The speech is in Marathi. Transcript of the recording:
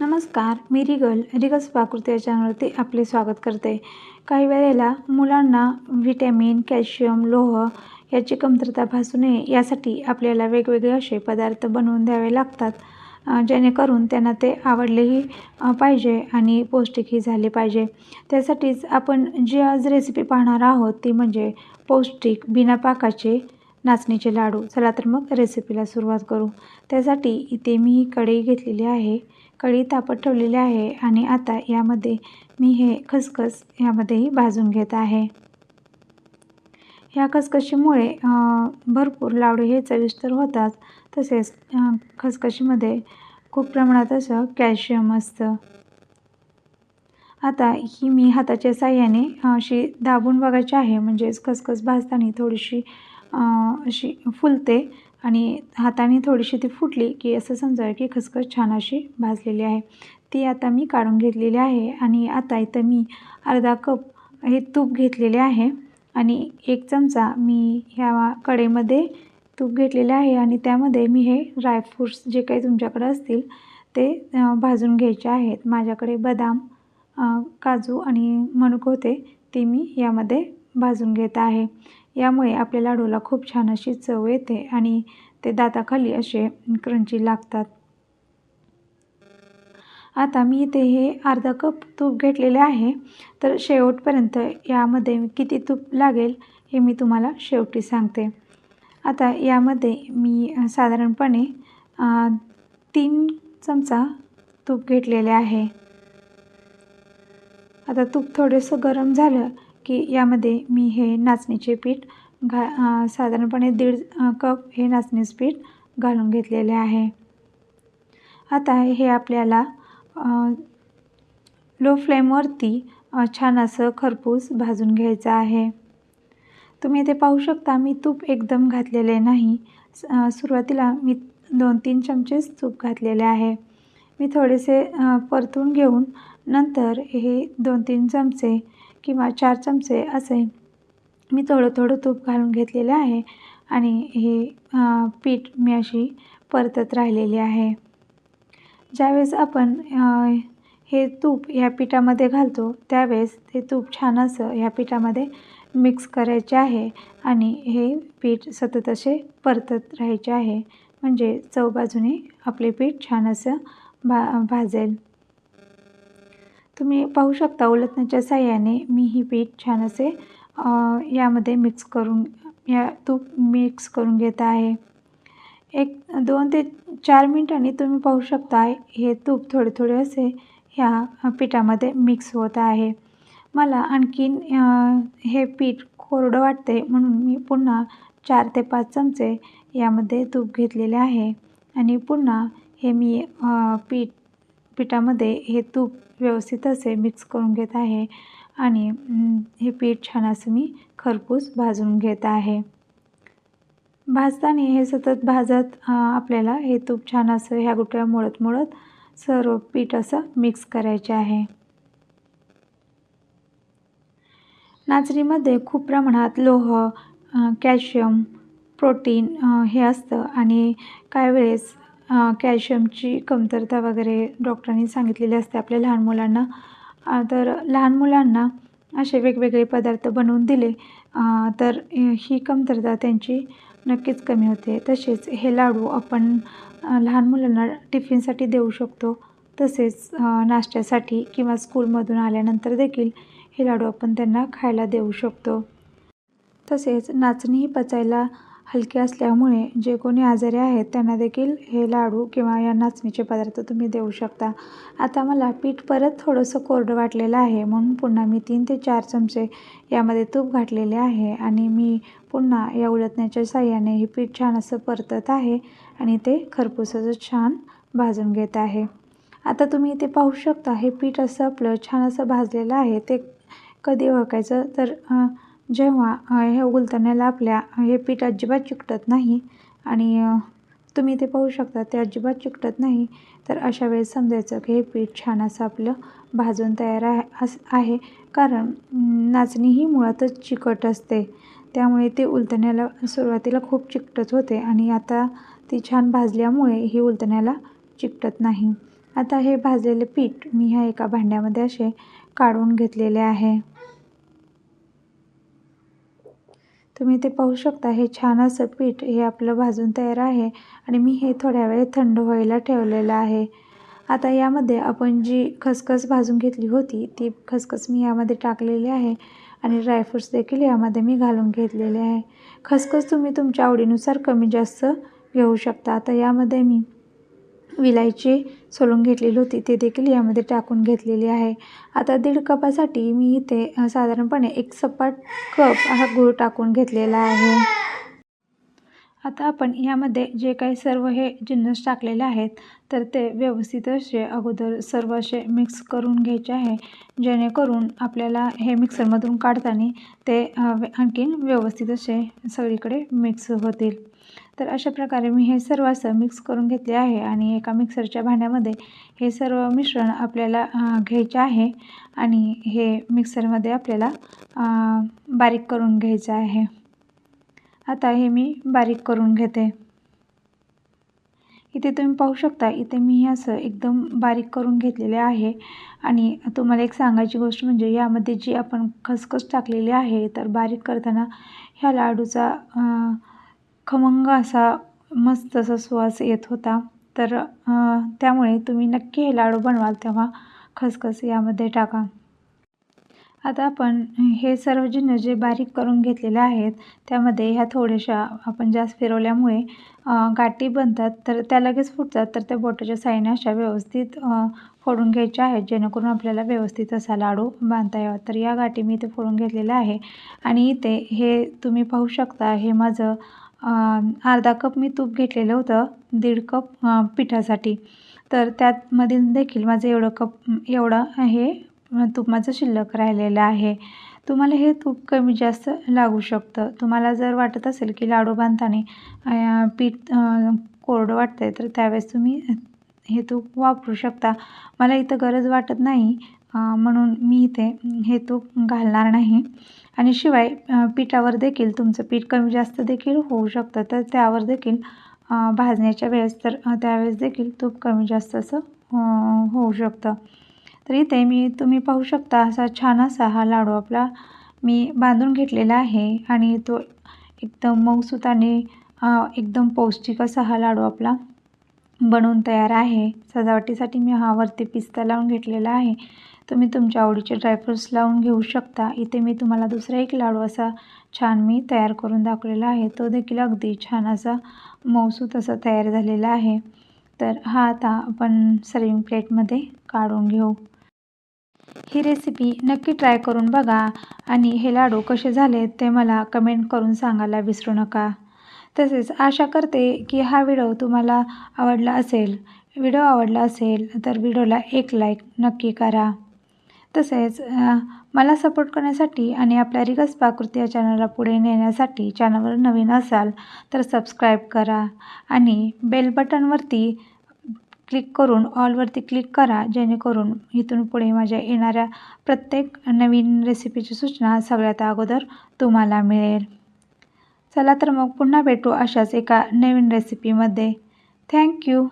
नमस्कार मी रिगल रिगल्स पाकृती या चॅनलवरती आपले स्वागत करते. काही वेळेला मुलांना व्हिटॅमिन कॅल्शियम लोह याची कमतरता भासू नये यासाठी आपल्याला वेगवेगळे असे पदार्थ बनवून द्यावे लागतात जेणेकरून त्यांना ते आवडलेही पाहिजे आणि पौष्टिकही झाले पाहिजे. त्यासाठीच आपण जी आज रेसिपी पाहणार आहोत ती म्हणजे पौष्टिक बिना पाकाचे नाचणीचे लाडू. चला तर मग रेसिपीला सुरुवात करू. त्यासाठी इथे मी ही कढई घेतलेली आहे. कढी तापत ठेवलेली आहे आणि आता यामध्ये मी हे खसखस यामध्येही भाजून घेत आहे. ह्या खसखशीमुळे भरपूर लाडू हे चविष्ट होतात. तसेच खसखशीमध्ये खूप प्रमाणात असं कॅल्शियम असतं. आता ही मी हाताच्या साह्याने अशी दाबून बघायची आहे. म्हणजेच खसखस भाजताना थोडीशी अशी फुलते. आणि हाताने थोडीशी ती फुटली की असं समजावं की खसखस छान अशी भाजलेली आहे. ती आता मी काढून घेतलेली आहे आणि आता इथं मी अर्धा कप हे तूप घेतलेले आहे आणि एक चमचा मी ह्या कडेमध्ये तूप घेतलेले आहे आणि त्यामध्ये मी हे ड्रायफ्रूट्स जे काही तुमच्याकडे असतील ते भाजून घ्यायचे आहेत. माझ्याकडे बदाम काजू आणि मनुक होते ते मी यामध्ये भाजून घेत आहे. यामुळे आपल्या लाडूला खूप छान अशी चव येते आणि ते दाताखाली असे क्रंची लागतात. आता मी इथे हे अर्धा कप तूप घेतलेले आहे. तर शेवटपर्यंत यामध्ये किती तूप लागेल हे मी तुम्हाला शेवटी सांगते. आता यामध्ये मी साधारणपणे तीन चमचा तूप घेतलेले आहे. आता तूप थोडंसं गरम झालं की यामध्ये मी हे नाचणीचे पीठ घा साधारणपणे दीड कप हे नाचणीचं पीठ घालून घेतलेले आहे. आता हे आपल्याला लो फ्लेमवरती छान असं खरपूस भाजून घ्यायचं आहे. तुम्ही इथे पाहू शकता मी तूप एकदम घातलेले नाही. सुरुवातीला मी दोन तीन चमचेच तूप घातलेले आहे. मी थोडेसे परतून घेऊन नंतर हे दोन तीन चमचे किंवा चार चमचे असे मी थोडं थोडं तूप घालून घेतलेले आहे आणि हे पीठ मी अशी परतत राहिलेली आहे. ज्यावेळेस आपण हे तूप ह्या पिठामध्ये घालतो त्यावेळेस ते तूप छान असं ह्या पिठामध्ये मिक्स करायचे आहे आणि हे पीठ सतत असे परतत राहायचे आहे. म्हणजे चव बाजूने आपले पीठ छान असं भा भाजेल. तुम्ही पाहू शकता उलटण्याच्या साह्याने मी ही पीठ छान असे यामध्ये मिक्स करून या तूप मिक्स करून घेत आहे. एक दोन ते चार मिनटांनी तुम्ही पाहू शकता हे तूप थोडे थोडे असे ह्या पिठामध्ये मिक्स होत आहे. मला आणखीन हे पीठ कोरडं वाटते म्हणून मी पुन्हा चार ते पाच चमचे यामध्ये तूप घेतलेले आहे. आणि पुन्हा हे मी पीठ पिठामध्ये हे तूप व्यवस्थित असे मिक्स करून घेत आहे. आणि हे पीठ छान असं मी खरपूस भाजून घेत आहे. भाजताना हे सतत भाजत आपल्याला हे तूप छान असं ह्या गुठळ्या मोडत मोडत सर्व पीठ असं मिक्स करायचे आहे. नाचणीमध्ये खूप प्रमाणात लोह कॅल्शियम प्रोटीन हे असतं. आणि काही वेळेस कॅल्शियमची कमतरता वगैरे डॉक्टरांनी सांगितलेली असते आपल्या लहान मुलांना. तर लहान मुलांना असे वेगवेगळे पदार्थ बनवून दिले. तर ही कमतरता त्यांची नक्कीच कमी होते. तसेच हे लाडू आपण लहान मुलांना टिफिनसाठी देऊ शकतो. तसेच नाश्त्यासाठी किंवा स्कूलमधून आल्यानंतर देखील हे लाडू आपण त्यांना खायला देऊ शकतो. तसेच नाचणी ही पचायला हलके असल्यामुळे जे कोणी आजारी आहेत त्यांना देखील हे लाडू किंवा या नाचणीचे पदार्थ तुम्ही देऊ शकता. आता मला पीठ परत थोडंसं कोरडं वाटलेलं आहे म्हणून पुन्हा मी तीन ते चार चमचे यामध्ये तूप घातलेले आहे आणि मी पुन्हा या उलटण्याच्या साह्याने हे पीठ छान असं परतत आहे आणि ते खरपूसाचं छान भाजून घेत आहे. आता तुम्ही इथे पाहू शकता हे पीठ असं आपलं छान असं भाजलेलं आहे. ते कधी ओळखायचं तर अ, जेव्हा हे उलथण्याला आपल्या हे पीठ अजिबात चिकटत नाही आणि तुम्ही ते पाहू शकता ते अजिबात चिकटत नाही. तर अशा वेळेस समजायचं की हे पीठ छान असं आपलं भाजून तयार आहे आहे. कारण नाचणी ही मुळातच चिकट असते. त्यामुळे ते उलटण्याला सुरुवातीला खूप चिकटत होते आणि आता ती छान भाजल्यामुळे ही उलथण्याला चिकटत नाही. आता हे भाजलेले पीठ मी ह्या एका भांड्यामध्ये असे काढून घेतलेले आहे. तुम्ही ते पाहू शकता. हे छान असं पीठ हे आपलं भाजून तयार आहे आणि मी हे थोड्या वेळ थंड व्हायला ठेवलेलं आहे. आता यामध्ये आपण जी खसखस भाजून घेतली होती ती खसखस मी यामध्ये टाकलेली आहे आणि ड्रायफ्रूट्स देखील यामध्ये मी घालून घेतलेले आहे. खसखस तुम्ही तुमच्या आवडीनुसार कमी जास्त घेऊ शकता. आता यामध्ये मी विलायची सोलून घेतलेली होती. ते देखील यामध्ये टाकून घेतलेली आहे. आता दीड कपासाठी मी इथे साधारणपणे एक सपाट कप हा गूळ टाकून घेतलेला आहे. आता आपण यामध्ये जे काही सर्व हे जिन्नस टाकलेले आहेत तर ते व्यवस्थित असे अगोदर सर्व असे मिक्स करून घ्यायचे आहे. जेणेकरून आपल्याला हे मिक्सरमधून काढताना ते आणखीन व्यवस्थित असे सगळीकडे मिक्स होतील. तर अशा प्रकारे मी हे सर्व असं मिक्स करून घेतले आहे आणि एका मिक्सरच्या भांड्यामध्ये हे सर्व मिश्रण आपल्याला घ्यायचे आहे आणि हे मिक्सरमध्ये आपल्याला बारीक करून घ्यायचं आहे. आता हे मी बारीक करून घेते. इथे तुम्ही पाहू शकता इथे मी हे असं एकदम बारीक करून घेतलेले आहे आणि तुम्हाला एक सांगायची गोष्ट म्हणजे यामध्ये जी आपण खसखस टाकलेली आहे तर बारीक करताना ह्या लाडूचा खमंग असा मस्त असा सुवास येत होता. तर त्यामुळे तुम्ही नक्की हे लाडू बनवाल तेव्हा खसखस यामध्ये टाका. आता आपण हे सर्व जिन्नस जे बारीक करून घेतलेले आहेत त्यामध्ये ह्या थोड्याशा आपण जास्त फिरवल्यामुळे गाठी बनतात. तर त्या लगेच फुटतात. तर त्या बोटाच्या साईने अशा व्यवस्थित फोडून घ्यायच्या आहेत जेणेकरून आपल्याला व्यवस्थित असा लाडू बांधता यावा. तर या गाठी मी इथे फोडून घेतलेल्या आहे. आणि इथे हे तुम्ही पाहू शकता हे माझं अर्धा कप मी तूप घेतलेलं होतं दीड कप पिठासाठी. तर त्यातमधील देखील माझं एवढं कप एवढं हे तूप माझं शिल्लक राहिलेलं आहे. तुम्हाला हे तूप कमी जास्त लागू शकतं. तुम्हाला जर वाटत असेल की लाडू बांधताना पीठ कोरडं वाटतं आहे तर त्यावेळेस तुम्ही हे तूप वापरू शकता. मला इथं गरज वाटत नाही म्हणून मी इथे हे तूप घालणार नाही. आणि शिवाय पिठावर देखील तुमचं पीठ कमी जास्त देखील होऊ शकतं. तर त्यावर देखील भाजण्याच्या वेळेस तर त्यावेळेस देखील तूप कमी जास्त असं होऊ शकतं. तर इथे मी तुम्ही पाहू शकता असा छान असा हा लाडू आपला मी बांधून घेतलेला आहे. आणि तो एकदम मऊसूत आणि एकदम पौष्टिक असा हा लाडू आपला बनवून तयार आहे. सजावटीसाठी मी हा वरती पिस्ता लावून घेतलेला आहे. तुम्ही तुमच्या आवडीचे ड्रायफ्रूट्स लावून घेऊ शकता. इथे मी तुम्हाला दुसरा एक लाडू असा छान मी तयार करून दाखवलेला आहे. तो देखील अगदी छान असा मौसूत असा तयार झालेला आहे. तर हा आता आपण सर्विंग प्लेटमध्ये काढून घेऊ. ही रेसिपी नक्की ट्राय करून बघा. आणि हे लाडू कसे झाले ते मला कमेंट करून सांगायला विसरू नका. तसेच आशा करते की हा व्हिडिओ तुम्हाला आवडला असेल. व्हिडिओ आवडला असेल तर व्हिडिओला एक लाईक नक्की करा. तसेच मला सपोर्ट करण्यासाठी आणि आपल्या रिगस पाकृती या चॅनलला पुढे नेण्यासाठी चॅनलवर नवीन असाल तर सबस्क्राईब करा आणि बेल बटनवरती क्लिक करून ऑलवरती क्लिक करा जेणेकरून इथून पुढे माझ्या येणाऱ्या प्रत्येक नवीन रेसिपीची सूचना सगळ्यात अगोदर तुम्हाला मिळेल. चला तर मग पुन्हा भेटू अशाच एका नवीन रेसिपीमध्ये थँक्यू